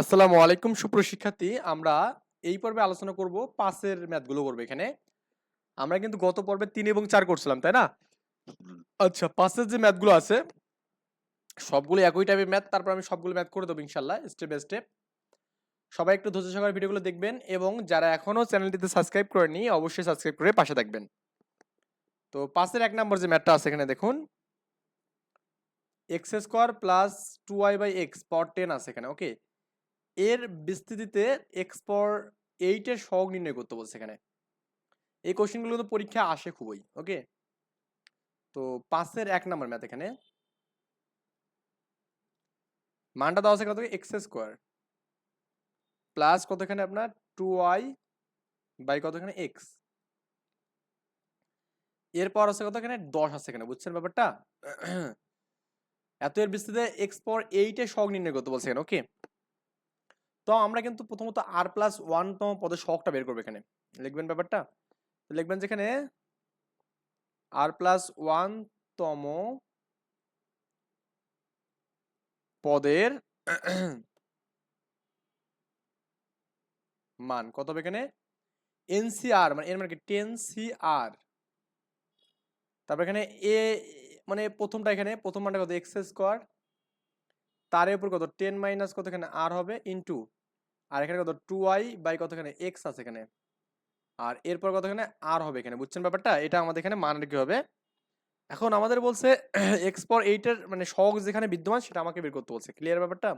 আসসালামু আলাইকুম সুপ্রশিক্ষার্থী আমরা এই পর্বে আলোচনা করব পাসের ম্যাথগুলো করব এখানে। আমরা কিন্তু গত পর্বে তিন এবং চার করছিলাম, তাই না? আচ্ছা পাসের যে ম্যাথগুলো আছে, সবগুলো একই টাইপের ম্যাথ, তারপর আমি সবগুলো ম্যাথ করে দেবো ইনশাল্লাহ স্টেপ বাই স্টেপ সবাই একটু ধৈর্য সহকারে ভিডিওগুলো দেখবেন এবং যারা এখনও চ্যানেলটিতে সাবস্ক্রাইব করেনি অবশ্যই সাবস্ক্রাইব করে পাশে থাকবেন। তো পাসের এক নম্বর যে ম্যাথটা আছে এখানে দেখুন। X square plus two Y by X পর টেন আছে এখানে ওকে এর বিস্তৃতিতে এক্স পর এইটের সহগ নির্ণয় করতে বলছে এখানে। এই কোশ্চেনগুলো কিন্তু পরীক্ষা আসে খুবই ওকে তো পাঁচের এক নম্বর ম্যাথ এখানে। মানটা দেওয়া আছে কত? এক্স স্কোয়ার প্লাস কত এখানে আপনার? টু ওয়াই বাই কত এখানে? এক্স এরপর আছে কত এখানে? দশ আছে এখানে, বুঝছেন ব্যাপারটা? এত এর বিস্তৃতিতে এক্স পর এইটের সহগ নির্ণয় করতে বলছে এখানে ওকে তো আমরা কিন্তু প্রথমত আর প্লাস ওয়ানতম পদের শখটা বের করব এখানে। লিখবেন ব্যাপারটা? লিখবেন যেখানে আর প্লাস ওয়ানতম পদের মান। কত হবে এখানে? এনসিআর মানে এর মানে কি? টেন সি আর তারপর এখানে এ মানে প্রথমটা এখানে, প্রথম মানটা কত? এক্স স্কোয়ার তার উপর কত? টেন মাইনাস কত? এখানে আর হবে ইন্টু আর এখানে কত? টু আই বাই কত এখানে এক্স আছে এখানে। আর এরপর কত এখানে আর হবে এখানে। বুঝছেন ব্যাপারটা? এটা আমাদের এখানে মানের কি হবে? এখন আমাদের বলছে এক্স পর এইটের মানে সহগ যেখানে বিদ্যমান সেটা আমাকে বের করতে বলছে। ক্লিয়ার ব্যাপারটা?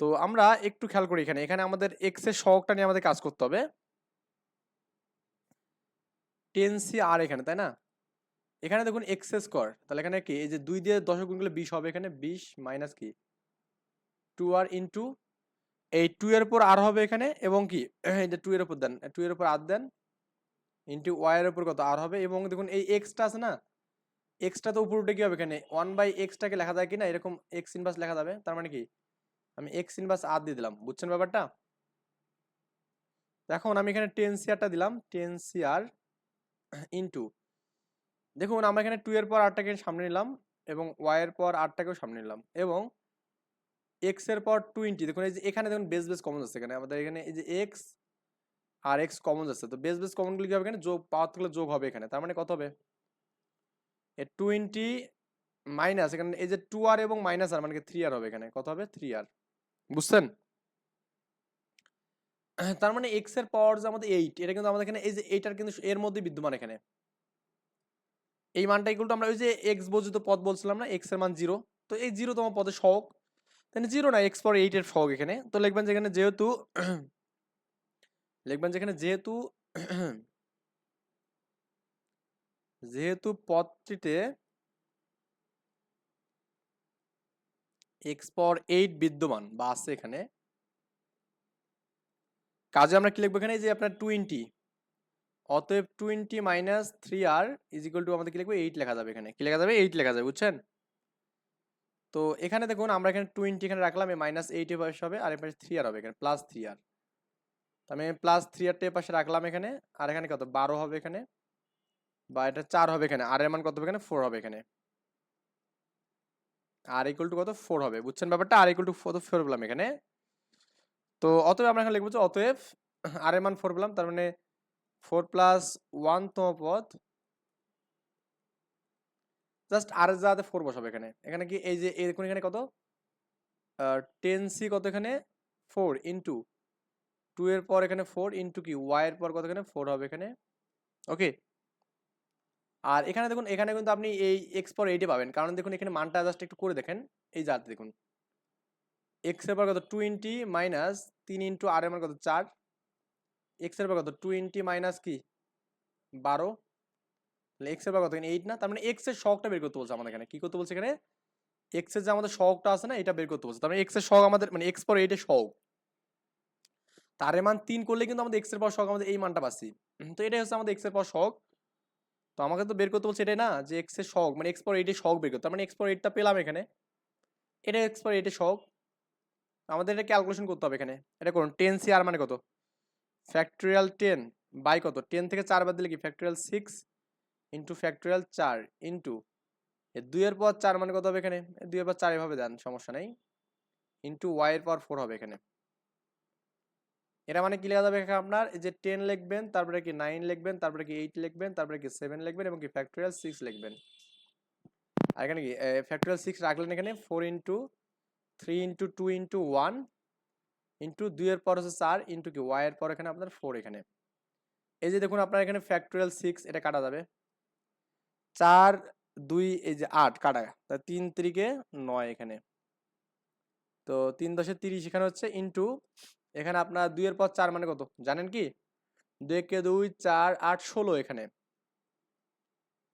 তো আমরা একটু খেয়াল করি এখানে। এখানে আমাদের এক্সের সহগটা নিয়ে আমাদের কাজ করতে হবে। টেন সি আর এখানে, তাই না? এখানে দেখুন এক্স স্কোয়ার তাহলে এখানে কি? এই যে দুই দিয়ে দশক গুণ করলে বিশ হবে এখানে। বিশ মাইনাস কি? টু আর ইন্টু এই টু এর উপর আর হবে এখানে এবং কি? যে টু এর উপর দেন টু এর উপর আর দেন ইন্টু ওয়াই এর উপর কত আর হবে? এবং দেখুন এই এক্সটা আছে না? এক্সটা তো উপর উঠে কি হবে এখানে? ওয়ান বাই এক্সটাকে লেখা যায় কি না এরকম এক্স ইনভার্স লেখা যাবে। তার মানে কি? আমি এক্স ইনভার্স আর দিয়ে দিলাম। বুঝছেন ব্যাপারটা? এখন আমি এখানে টেন সিআরটা দিলাম। টেন সিআর ইন্টু দেখুন, আমরা এখানে টু এর পর আটটাকে সামনে নিলাম এবং ওয়াই এর পর আটটাকেও সামনে নিলাম এবং এক্সের পর টোয়েন্টি দেখুন এই যে এখানে দেখুন বেস বেস কমন আছে এখানে। আমাদের এখানে এই যে এক্স আর এক্স কমন আছে। তো বেস বেস কমনগুলি কি হবে এখানে যোগ পাওয়ার থাকলে যোগ হবে এখানে? তার মানে কত হবে? এ টোয়েন্টি মাইনাস এখানে এই যে টু আর এবং মাইনাস আর মানে থ্রি আর হবে এখানে? কত হবে? থ্রি আর বুঝছেন? তার মানে এক্সের পাওয়ার যে আমাদের এইট এটা কিন্তু আমাদের এখানে এই যে এইটার কিন্তু এর মধ্যে বিদ্যমান এখানে। এই মানটা ইকুয়াল টু আমরা ওই যে এক্স বর্জিত পদ বলছিলাম না এক্সের মান জিরো তো এই জিরো তোমার পদের তাহলে জিরো না এক্স পর এইটের সহগ এখানে। তো লিখবেন যেখানে যেহেতু, লিখবেন যেখানে যেহেতু যেহেতু পদটিতে এক্স পর এইট বিদ্যমান বা আছে এখানে, কাজে আমরা কি লিখব এখানে? যে আপনার টোয়েন্টি অতএব twenty minus three R is equal to আমাদের কি লিখব? এইট লেখা যাবে এখানে। কি লেখা যাবে? এইট লেখা যাবে, বুঝছেন? তো এখানে দেখুন, আমরা এখানে টোয়েন্টি এখানে রাখলাম এই মাইনাস এইট এর পাশে হবে, আর এর পাশে থ্রি আর হবে, এখানে প্লাস থ্রি আর। আমি প্লাস থ্রি আরটা এর পাশে রাখলাম এখানে, আর এখানে কত? বারো হবে এখানে, বা এটা চার হবে এখানে, আর এর মান কত হবে এখানে? ফোর হবে এখানে। আর ইকুয়াল টু কত? ফোর হবে, বুঝছেন ব্যাপারটা? আর ইকুয়াল টু কত ফোর বললাম এখানে। তো অতএব আমরা এখানে লিখব যে, অতএব, আর এর মান ফোর বললাম তার মানে ফোর প্লাস ওয়ান তম পদ জাস্ট আর যাতে ফোর বসাবে এখানে। এখানে কি এই যে দেখুন এখানে কত? টেন সি কত এখানে? ফোর ইন্টু টু এর পর এখানে ফোর ইন্টু কি? ওয়াই এর পর কত এখানে? ফোর হবে এখানে। ওকে আর এখানে দেখুন, এখানে কিন্তু আপনি এই এক্স পর এইটে পাবেন। কারণ দেখুন, এখানে মানটা জাস্ট একটু করে দেখেন। এই যাতে দেখুন। এক্সের পর কত? টোয়েন্টি মাইনাস তিন ইন্টু আর এর মান কত? চার। এক্সের পর কত? টু টোয়েন্টি মাইনাস কি? বারো। তাহলে এক্সের পর কত? এখানে এইট না? তার মানে এক্সের শখটা বের করতে বলছে আমাদের এখানে। কি করতে বলছে এখানে? এক্সের যে আমাদের শখটা আছে না, এটা বের করতে বলছে। তার মানে এক্সের শখ আমাদের মানে এক্স পর এইটের শখ তার মান তিন করলে কিন্তু আমাদের এক্সের পর শখ আমাদের এই মানটা পাচ্ছি। তো এটাই হচ্ছে আমাদের এক্সের পর শখ তো আমাকে তো বের করতে বলছে এটাই না, যে এক্সের শখ মানে এক্স পর এইটের শখ বের করতে। তার মানে এক্স পর এইটটা পেলাম এখানে। এটা এক্স পর এইটের শখ আমাদের এটা ক্যালকুলেশন করতে হবে এখানে। এটা করুন টেন সি আর মানে কত? ফ্যাক্টরিয়াল টেন বাই কত? টেন থেকে চার বাদ দিলে কি? ফ্যাক্টরিয়াল সিক্স ইন্টু ফ্যাক্টরিয়াল চার ইন্টু দুইয়ের পর চার মানে কত হবে এখানে? দুইয়ের পর চার এভাবে দেন, সমস্যা নেই। ইন্টু ওয়াই এর পাওয়ার ফোর হবে এখানে। এটা মানে কি লেখা যাবে এখানে আপনার? যে টেন লিখবেন, তারপরে কি নাইন লিখবেন, তারপরে কি এইট লিখবেন, তারপরে কি সেভেন লিখবেন এবং কি ফ্যাক্টোরিয়াল সিক্স লিখবেন। আর এখানে কি? ফ্যাক্টোরিয়াল সিক্স রাখলেন এখানে four into three into two into one into দুইয়ের পর হচ্ছে চার ইন্টু কি? ওয়াই এর পর এখানে আপনার ফোর এখানে। এই যে দেখুন আপনার এখানে ফ্যাক্টোরিয়াল সিক্স এটা কাটা যাবে। চার, দুই, এই যে আট কাটা, তা তিন তিরিকে নয় এখানে। তো তিন দশে তিরিশ এখানে হচ্ছে ইন্টু এখানে আপনার দুইয়ের পর চার মানে কত? জানেন কি? দুই কে দুই, চার, আট, ষোলো এখানে।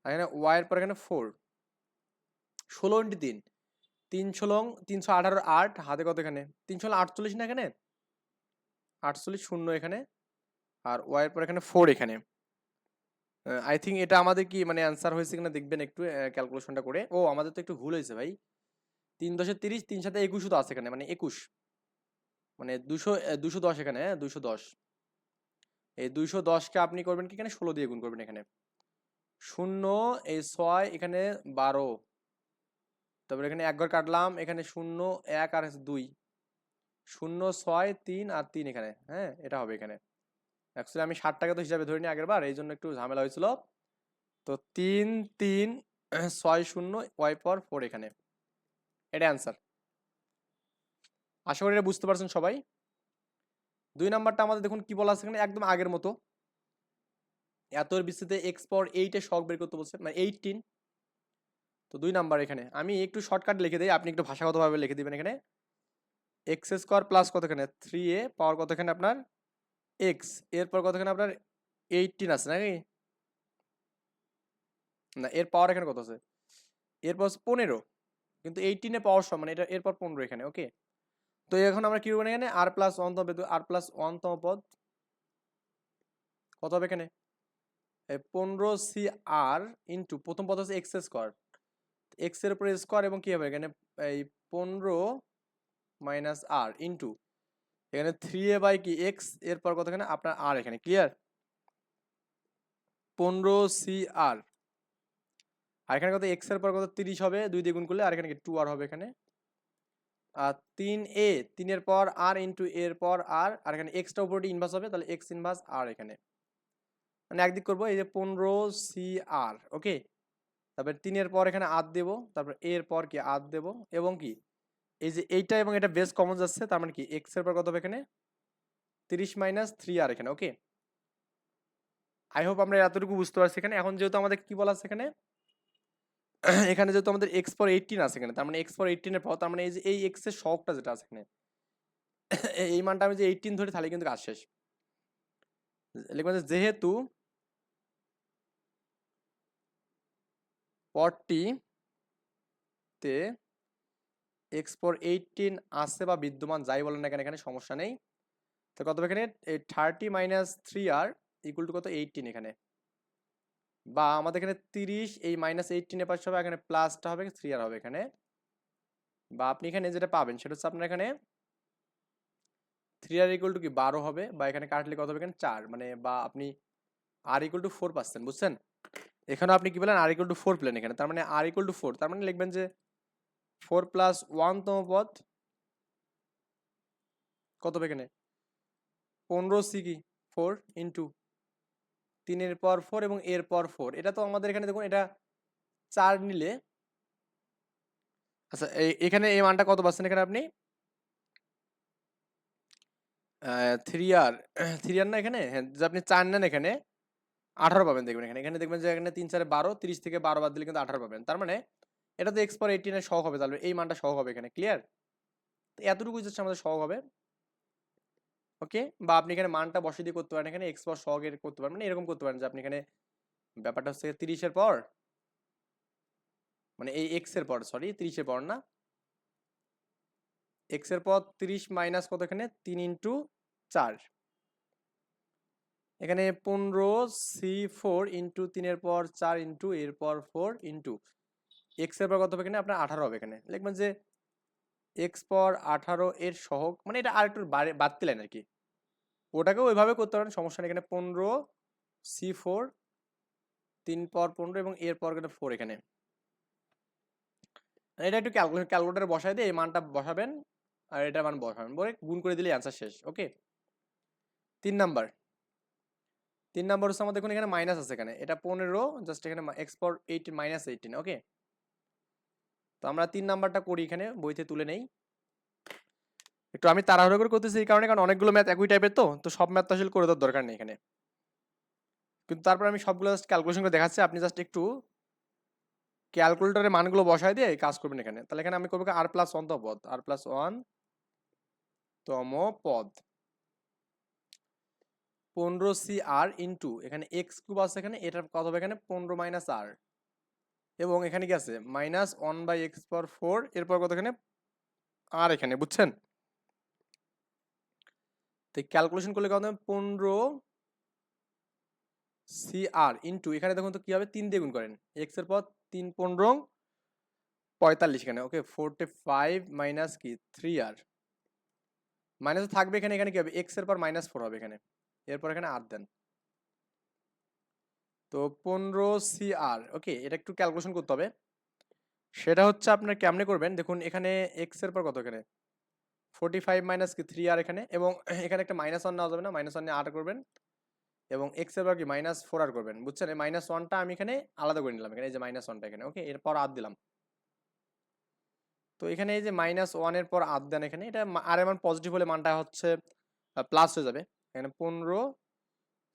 এখানে ওয়াইয়ের পর এখানে ফোর ষোলো ইন্টু তিন। তিন ষোলো, তিনশো আঠারো আট, হাতে কত এখানে? তিনশো আটচল্লিশ না এখানে? আটচল্লিশ শূন্য এখানে। আর ওয়াইয়ের পর এখানে ফোর এখানে। আই থিঙ্ক এটা আমাদের কি মানে অ্যান্সার হয়েছে কিনা দেখবেন একটু ক্যালকুলেশনটা করে। ও, আমাদের তো একটু ভুল হয়েছে ভাই। তিন দশে তিরিশ, তিন সাথে একুশও তো আছে এখানে মানে একুশ। মানে দুশো দুশো দশ এখানে হ্যাঁ? দুশো দশ। এই দুইশো দশকে আপনি করবেন কি এখানে? ষোলো দিয়ে গুণ করবেন এখানে। শূন্য, এই ছয়, এখানে বারো। তারপরে এখানে একবার কাটলাম, এখানে শূন্য, এক আর দুই। শূন্য, ছয়, তিন আর তিন এখানে হ্যাঁ? এটা হবে এখানে। অ্যাকচুয়ালি আমি ষাট টাকা তো হিসাবে ধরিনি আগের বার এই জন্য একটু ঝামেলা হয়েছিল। তো তিন তিন, ছয়, শূন্য, ওয়াই, পর, ফোর এখানে। এটা অ্যান্সার আশা করি এটা বুঝতে পারছেন সবাই। দুই নাম্বারটা আমাদের দেখুন কি বলা আছে এখানে? একদম আগের মতো। এতর বিস্তৃতে এক্স পর এইটে শখ বের করতে বলছে মানে এইটিন তো দুই নাম্বার এখানে। আমি একটু শর্টকাট লিখে দিই, আপনি একটু ভাষাগতভাবে লিখে দিবেন এখানে। এক্স স্কোয়ার প্লাস কত এখানে থ্রি এ পাওয়ার কত এখানে আপনার? এক্স এরপর কত এখানে আপনার এইটিন আছে নাকি? না, এর পাওয়ার এখানে কত আছে? এরপর পনেরো, কিন্তু এইটিনে পাওয়ার সমান, এটা এরপর পনেরো এখানে ওকে তো এখন আমরা কি করব এখানে? আর প্লাস ওয়ান তম আর প্লাস ওয়ান তম পদ, কত হবে এখানে? পনেরো সি আর ইন্টু প্রথম পদ হচ্ছে এক্স স্কোয়ার এক্সের উপরে স্কোয়ার এবং কি হবে এখানে? এই পনেরো মাইনাস আর ইন্টু এখানে থ্রি এ বাই কি এক্স এরপর কত এখানে আপনার আর এখানে ক্লিয়ার পনেরো সি আর আর এখানে কত এক্সের পর কত, তিরিশ হবে, দুই দিয়ে গুণ করলে আর এখানে কি টু আর হবে এখানে। আর তিন এ তিনের পর আর ইন্টু এর পর আর আর এখানে এক্সটা উপরে ইনভার্স হবে, তাহলে এক্স ইনভার্স আর এখানে। মানে একদিক করব, এই যে পনেরো সি আর ওকে তারপরে তিনের পর এখানে আদ দেবো, তারপর এর পর কি আদ দেবো, এবং কি? এই যে এইটা এবং এটা বেস কমন যাচ্ছে, তার মানে কি? এক্সের পর কত হবে এখানে? তিরিশ মাইনাস থ্রি আর এখানে ওকে আই হোপ আমরা এতটুকু বুঝতে পারছি এখানে। এখন যেহেতু আমাদের কি বলা আছে এখানে? এখানে যেহেতু আমাদের এক্স ফর এইটিন আছে এখানে, তার মানে এক্স ফর এইটিনের পাওয়া তার মানে এই যে, এই এক্সের শখটা যেটা আছে এখানে, এই মানটা আমি যে এইটিন ধরি, তাহলে কিন্তু কাজ শেষ। যে, যেহেতু পরটি তে এক্স ফর এইটিন আছে বা বিদ্যমান, যাই বলেন না কেন, এখানে সমস্যা নেই। তো কত এখানে? Thirty minus three R equal to কত? এইটিন এখানে। বা আমাদের এখানে তিরিশ, এই মাইনাস এইটিনের পাশে হবে, এখানে প্লাসটা হবে থ্রি আর হবে এখানে। বা আপনি এখানে যেটা পাবেন, সেটা হচ্ছে আপনার এখানে থ্রি আর ইকুয়াল টু কি? বারো হবে, বা এখানে কাটলে কত হবে এখানে? চার মানে বা আপনি আর ইকুয়াল টু ফোর পাচ্ছেন, বুঝছেন? এখানে আপনি কি বলেন? আর ইকুয়াল টু ফোর প্লেন এখানে, তার মানে আর ইকুয়াল টু ফোর তার মানে লিখবেন যে ফোর প্লাস ওয়ানতম পদ। কত এখানে? পনেরো সি কি ফোর ইন্টু তিনের পর ফোর এবং এর পর ফোর। এটা তো আমাদের এখানে দেখুন, এটা চার নিলে। আচ্ছা এখানে এই মানটা কত পাচ্ছেন এখানে আপনি? থ্রি আর থ্রি আর না এখানে? হ্যাঁ যে আপনি চার নেন এখানে, আঠারো পাবেন দেখবেন এখানে। এখানে দেখবেন যে এখানে তিন চারে বারো, তিরিশ থেকে বারো বাদ দিলে কিন্তু আঠারো পাবেন। তার মানে এটা তো এক্স পর এইটিনের সহ হবে, তাহলে এই মানটা সহ হবে এখানে ক্লিয়ার তো এতটুকু যাচ্ছে আমাদের সহ হবে। ওকে বা আপনি এখানে মানটা বসে দিয়ে করতে পারেন, এখানে এক্স পর সহগের করতে পারেন মানে এরকম করতে পারেন যে আপনি এখানে ব্যাপারটা হচ্ছে তিরিশের পর মানে এই এক্সের পর সরি তিরিশের পর না? এক্সের পর তিরিশ মাইনাস কত এখানে? তিন ইন্টু চার। এখানে পনেরো সি ফোর ইন্টু তিনের পর চার ইন্টু এর পর ফোর ইন্টু এক্সের পর কত হবে এখানে? আপনার আঠারো হবে এখানে। লিখবেন যে এক্স পর আঠারো এর সহগ মানে এটা আর একটু বাড়তে লাইন আর কি ওটাকেও ওইভাবে করতে পারেন, সমস্যা নেই। এখানে পনেরো সি ফোর তিন পর পনেরো এবং এর পর এখানে ফোর এখানে। এটা একটু ক্যালকুলেটারে বসাই দিয়ে এই মানটা বসাবেন আর এটা মান বসাবেন। বলে গুণ করে দিলে অ্যান্সার শেষ ওকে তিন নাম্বার। তিন নাম্বার হচ্ছে আমাদের দেখুন এখানে মাইনাস আছে এখানে। এটা পনেরো জাস্ট এখানে export eighteen minus eighteen okay তো আমরা তিন নাম্বারটা করি এখানে, বইতে তুলে নেই। একটু আমি তাড়াহুড়ো করে করতেছি এই কারণে, কারণ অনেকগুলো ম্যাথ একই টাইপের তো তো সব ম্যাথ তো আসলে করে দেওয়ার দরকার নেই এখানে। কিন্তু তারপর আমি সবগুলো জাস্ট ক্যালকুলেশন করে দেখাচ্ছি, আপনি জাস্ট একটু ক্যালকুলেটরের মানগুলো বসায় দিয়ে কাজ করবেন এখানে। তাহলে এখানে আমি করব আর প্লাস ওয়ান তম পদ আর প্লাস ওয়ান তম পদ পনেরো সি আর ইন্টু এখানে এক্স কিউব আছে এখানে, এটার কত হবে এখানে? পনেরো মাইনাস আর এবং এখানে কি আছে? Minus one by X power four এরপর কত এখানে আর এখানে, বুঝছেন? তো ক্যালকুলেশন করলে কত পনেরো সি আর ইন্টু এখানে দেখুন তো কি হবে? তিন দিয়ে গুণ করেন। এক্সের পর তিন পনেরো, পঁয়তাল্লিশ এখানে ওকে ফোরটি ফাইভ মাইনাস কি? থ্রি আর মাইনাস থাকবে এখানে এখানে কি হবে? এক্সের পর মাইনাস ফোর হবে এখানে। এরপর এখানে আর দেন। তো পনেরো সি আর ওকে এটা একটু ক্যালকুলেশন করতে হবে। সেটা হচ্ছে আপনার কেমনে করবেন? দেখুন, এখানে এক্সের পর কত এখানে? ফোর্টি ফাইভ মাইনাস কি থ্রি আর এখানে? এবং এখানে একটা মাইনাস ওয়ান নেওয়া যাবে না মাইনাস ওয়ান নিয়ে আর করবেন। এবং এক্সের পর কি? মাইনাস ফোর আর করবেন, বুঝছেন? এই মাইনাস ওয়ানটা আমি এখানে আলাদা করে নিলাম, এখানে এই যে মাইনাস ওয়ানটা এখানে ওকে এরপর আর দিলাম। তো এখানে এই যে মাইনাস ওয়ানের পর আর দেন এখানে, এটা আর এমন পজিটিভ হলে মানটা হচ্ছে প্লাস হয়ে যাবে। এখানে পনেরো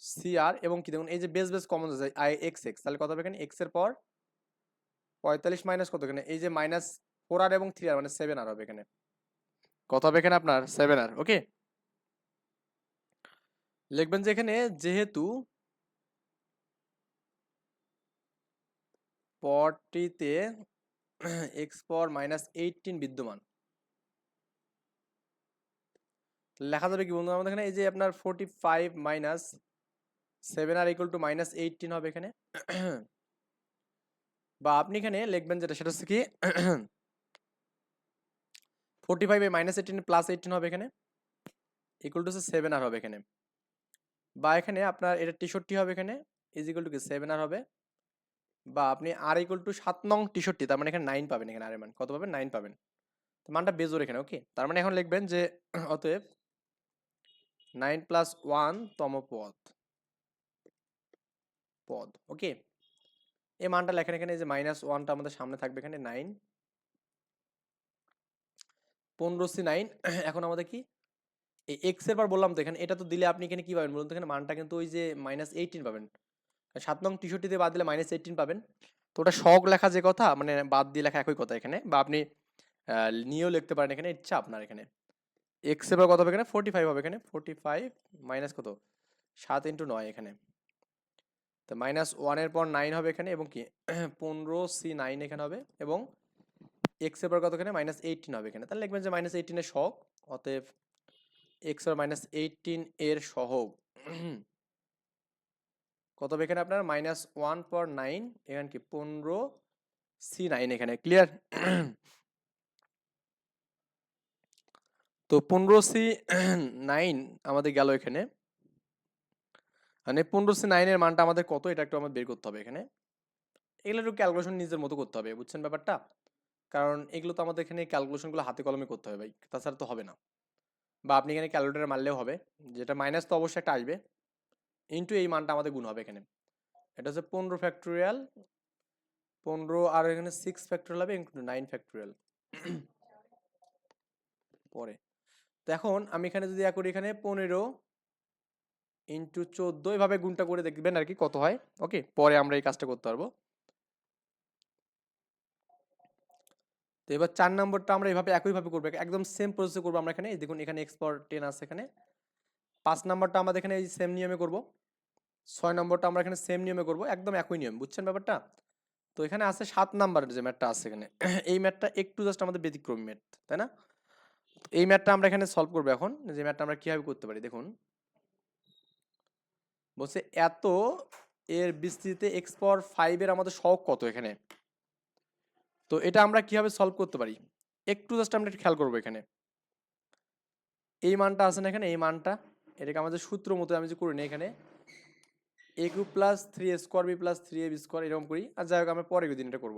সিআর এবং কি দেখুন, এই যে বেস বেস কমন আছে আই এক্স এক্স তাহলে কত হবে এখানে? এক্সের পর পঁয়তাল্লিশ মাইনাস কত এখানে? এই যে মাইনাস ফোর আর এবং থ্রি আর মানে সেভেন আর হবে এখানে। কত হবে এখানে আপনার? সেভেন আর ওকে লিখবেন যে এখানে যেহেতু পরটিতে এক্স পাওয়ার মাইনাস এইটিন বিদ্যমান। লেখা যাবে কি বন্ধু আমাদের এখানে এই যে আপনার forty five minus seven R equal to minus eighteen হবে এখানে। বা আপনি এখানে লিখবেন যেটা, সেটা হচ্ছে কি forty five minus eighteen plus eighteen হবে এখানে। ইকুয়াল টু সেভেন আর হবে এখানে। বা এখানে আপনার এটা টিশর্টটি হবে এখানে ইজ ইকুয়াল টু কি সেভেন আর হবে। বা আপনি আর ইকুয়াল টু সাত নং টিশর্টটি তার মানে এখানে নাইন পাবেন এখানে আর মান। কত পাবেন? নাইন পাবেন। মানটা বেজোর এখানে ওকে তার মানে এখন লিখবেন যে, অতএব নাইন প্লাস ওয়ান তম পদ। পদ, ওকে? এই মানটা লেখেন এখানে যে মাইনাস ওয়ানটা আমাদের সামনে থাকবে এখানে নাইন পনেরো নাইন এখন আমাদের কি? এই এক্সের পর বললাম তো এখানে, এটা তো দিলে আপনি এখানে কি পাবেন বলুন তো? এখানে মানটা কিন্তু ওই যে মাইনাস এইটিন পাবেন। সাত নং টিশর্টিতে বাদ দিলে মাইনাস এইটিন পাবেন। তো ওটা শখ লেখা যে কথা মানে বাদ দিয়ে লেখা একই কথা এখানে, বা আপনি নিয়েও লিখতে পারেন এখানে ইচ্ছা আপনার এখানে। এক্সের পর কত হবে এখানে? ফোর্টি ফাইভ হবে এখানে। ফোর্টি ফাইভ মাইনাস কত? সাত ইন্টু নয় এখানে। তো মাইনাস ওয়ানের পর নাইন হবে এখানে এবং কি? পনেরো সি নাইন এখানে হবে এবং এক্সের পর কত এখানে মাইনাস এইটিন হবে এখানে। তাহলে লিখবেন যে মাইনাস এইটিনের শখ অতএব এক্স আর মাইনাস এইটিন এর সহগ। কত হবে এখানে আপনার? মাইনাস ওয়ান পর নাইন এখানে কি? পনেরো সি নাইন এখানে। ক্লিয়ার তো পনেরো সি নাইন আমাদের গেল এখানে। মানে পনেরো সি নাইনের মানটা আমাদের কত? এটা একটু আমাদের বের করতে হবে এখানে। এগুলো একটু ক্যালকুলেশন নিজের মতো করতে হবে, বুঝছেন ব্যাপারটা? কারণ এগুলো তো আমাদের এখানে ক্যালকুলেশনগুলো হাতে কলমে করতে হবে ভাই, তাছাড়া তো হবে না। বা আপনি এখানে ক্যালকুলেটারে মারলেও হবে, যেটা মাইনাস তো অবশ্যই একটা আসবে। ইন্টু এই মানটা আমাদের গুণ হবে এখানে। এটা হচ্ছে পনেরো ফ্যাক্টোরিয়াল পনেরো আর এখানে সিক্স ফ্যাক্টোরিয়াল হবে ইন্টু নাইন ফ্যাক্টোরিয়াল পরে। তো এখন আমি এখানে যদি করি, এখানে পনেরো ইন্টু চোদ্দ, এভাবে গুণটা করে দেখবেন আর কি কত হয়। ওকে পরে আমরা এই কাজটা করতে পারব। তো এবার চার নম্বরটা আমরা এভাবে একইভাবে করব, একদম সেম প্রসেসে করব আমরা এখানে। দেখুন, এখানে এক্সপোর্ট টেন আছে এখানে। পাঁচ নম্বরটা আমাদের এখানে এই সেম নিয়মে করব। ছয় নম্বরটা আমরা এখানে সেম নিয়মে করব, একদম একই নিয়ম, বুঝছেন ব্যাপারটা? তো এখানে আছে সাত নাম্বারের যে ম্যাটটা আছে এখানে। এই ম্যাটটা একটু জাস্ট আমাদের ব্যতিক্রমী ম্যাট তাই না? এই ম্যাটটা আমরা এখানে সলভ করব এখন, যে ম্যাটটা আমরা কীভাবে করতে পারি, দেখুন। বলছে, এত এর বিস্তৃতিতে এক্স পাওয়ার ফাইভের আমাদের শখ কত এখানে? তো এটা আমরা কীভাবে সলভ করতে পারি? একটু জাস্ট আমরা খেয়াল করব এখানে। এই মানটা আছে না এখানে? এই মানটা, এটাকে আমাদের সূত্র মতো আমি যে করি না এখানে A cube plus three A square B plus three A B square এরকম করি। আর যাই হোক, আমরা পরে দিন এটা করব।